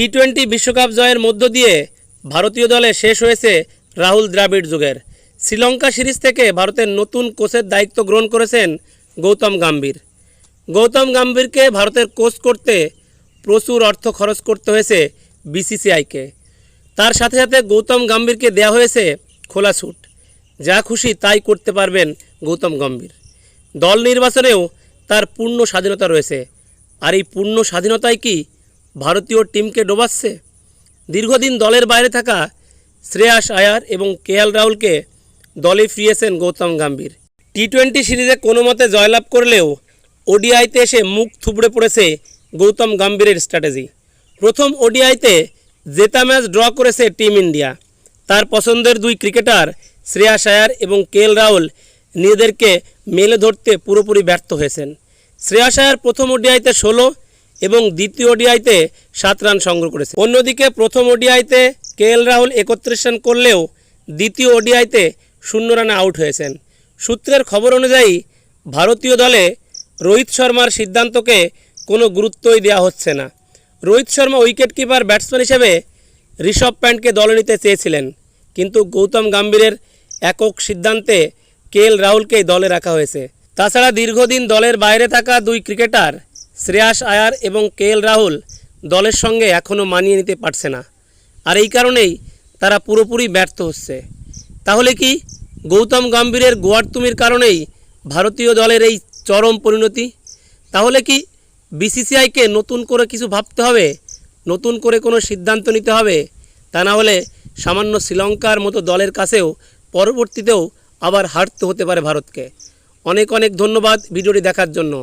T twenty বিশ্বকাপ জয়ের মধ্য দিয়ে ভারতীয় দলে শেষ হয়েছে রাহুল দ্রাবিড় যুগের। শ্রীলঙ্কা সিরিজ থেকে ভারতের নতুন কোচের দায়িত্ব গ্রহণ করেছেন গৌতম গাম্ভীর। গৌতম গাম্ভীরকে ভারতের কোচ করতে প্রচুর অর্থ খরচ করতে হয়েছে বিসিসিআইকে তার সাথে সাথে গৌতম গাম্ভীরকে দেওয়া হয়েছে খোলা ছুট। যা খুশি তাই করতে পারবেন গৌতম গম্ভীর। দল নির্বাচনেও তার পূর্ণ স্বাধীনতা রয়েছে। আর এই পূর্ণ স্বাধীনতাই কি ভারতীয় টিমকে ডোবাচ্ছে। দীর্ঘদিন দলের বাইরে থাকা শ্রেয়াস আয়ার এবং কেএল রাহুলকে দলে ফিরিয়েছেন গৌতম গম্ভীর। টি টোয়েন্টি সিরিজে কোনো মতে জয়লাভ করলেও ওডিআইতে এসে মুখ থুবড়ে পড়েছে গৌতম গম্ভীরের স্ট্র্যাটেজি। প্রথম ওডিআইতে জেতা ম্যাচ ড্র করেছে টিম ইন্ডিয়া। তার পছন্দের দুই ক্রিকেটার শ্রেয়াস আয়ার এবং কেএল রাহুল নিজেদেরকে মেলে ধরতে পুরোপুরি ব্যর্থ হয়েছেন। শ্রেয়াস আয়ার প্রথম ওডিআইতে ষোলো এবং দ্বিতীয় ওডিআইতে সাত রান সংগ্রহ করেছে। অন্যদিকে প্রথম ওডিআইতে কেএল রাহুল একত্রিশ রান করলেও দ্বিতীয় ওডিআইতে শূন্য রানে আউট হয়েছেন। সূত্রের খবর অনুযায়ী ভারতীয় দলে রোহিত শর্মার সিদ্ধান্তকে কোনো গুরুত্বই দেওয়া হচ্ছে না। Rohit Sharma wicket keeper batsman হিসেবে ঋষভ প্যান্টকে দলে নিতে চেয়েছিলেন, কিন্তু গৌতম গাম্ভীরের একক সিদ্ধান্তে কেএল রাহুলকেই দলে রাখা হয়েছে। তাছাড়া দীর্ঘদিন দলের বাইরে থাকা দুই ক্রিকেটার শ্রেয়াস আয়ার এবং কেএল রাহুল দলের সঙ্গে এখনও মানিয়ে নিতে পারছে না। আর এই কারণেই তারা পুরোপুরি ব্যর্থ হচ্ছে। তাহলে কি গৌতম গম্ভীরের গোয়ার তুমির কারণেই ভারতীয় দলের এই চরম পরিণতি? তাহলে কি বিসিসিআইকে নতুন করে কিছু ভাবতে হবে? নতুন করে কোনো সিদ্ধান্ত নিতে হবে? তা না হলে সামান্য শ্রীলঙ্কার মতো দলের কাছেও পরবর্তীতেও আবার হারতে হতে পারে ভারতকে। অনেক অনেক ধন্যবাদ ভিডিওটি দেখার জন্য।